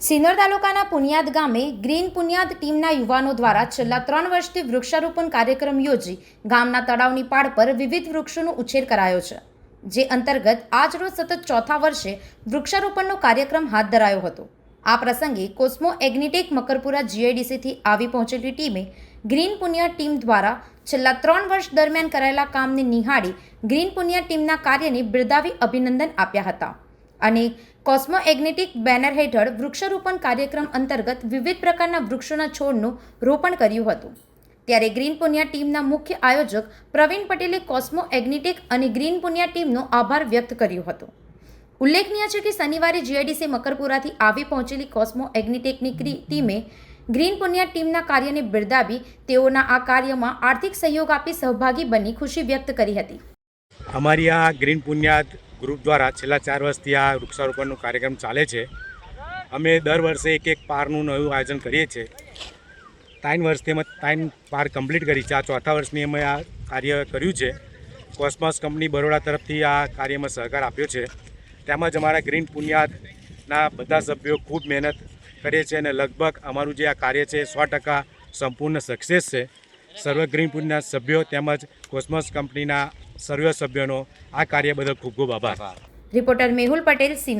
સિનોર તાલુકાના પુનિયાદ ગામે ગ્રીન પુનિયાદ ટીમના યુવાનો દ્વારા છેલ્લા ત્રણ વર્ષથી વૃક્ષારોપણ કાર્યક્રમ યોજી ગામના તળાવની પાળ પર વિવિધ વૃક્ષોનો ઉછેર કરાયો છે, જે અંતર્ગત આજરોજ સતત ચોથા વર્ષે વૃક્ષારોપણનો કાર્યક્રમ હાથ ધરાયો હતો. આ પ્રસંગે કોસ્મો એગ્નિટેક મકરપુરા જીઆઈડીસીથી આવી પહોંચેલી ટીમે ગ્રીન પુનિયા ટીમ દ્વારા છેલ્લા ત્રણ વર્ષ દરમિયાન કરાયેલા કામને નિહાળી ગ્રીન પુનિયા ટીમના કાર્યને બિરદાવી અભિનંદન આપ્યા હતા. અને કોસ્મો એગ્નેટિક બેનર હેઠળ વૃક્ષારોપણ કાર્યક્રમ અંતર્ગત વિવિધ પ્રકારના વૃક્ષોના છોડનું રોપણ કર્યું હતું. ત્યારે ગ્રીન પુનિયા ટીમના મુખ્ય આયોજક પ્રવીણ પટેલે કોસ્મો એગ્નેટિક અને ગ્રીન પુનિયા ટીમનો આભાર વ્યક્ત કર્યો હતો. ઉલ્લેખનીય છે કે શનિવારે જીઆઈડીસી મકરપુરાથી આવી પહોંચેલી કોસ્મો એગ્નિટેકની ટીમે ગ્રીન પુનિયા ટીમના કાર્યને બિરદાવી તેઓના આ કાર્યમાં આર્થિક સહયોગ આપી સહભાગી બની ખુશી વ્યક્ત કરી હતી. અમારી આ ગ્રીન પુણ્યાદ ગ્રુપ દ્વારા છેલ્લા ચાર વર્ષથી આ વૃક્ષારોપણનો કાર્યક્રમ ચાલે છે. અમે દર વર્ષે એક એક પારનું નવું આયોજન કરીએ છીએ. ત્રણ વર્ષથી અમે ત્રણ પાર કમ્પ્લીટ કરી છે. આ ચોથા વર્ષની અમે આ કાર્ય કર્યું છે. કોસ્મોસ કંપની બરોડા તરફથી આ કાર્યમાં સહકાર આપ્યો છે. તેમજ અમારા ગ્રીન પુન્યાદના બધા સભ્યો ખૂબ મહેનત કરે છે અને લગભગ અમારું જે આ કાર્ય છે સો ટકા સંપૂર્ણ સક્સેસ છે. સર્વ ગ્રીન પુણ્યના સભ્યો તેમજ કોસ્મોસ કંપનીના સર્વ સભ્યોનો આ કાર્ય બદલ ખૂબ ખૂબ આભાર. રિપોર્ટર મેહુલ પટેલ સિનોર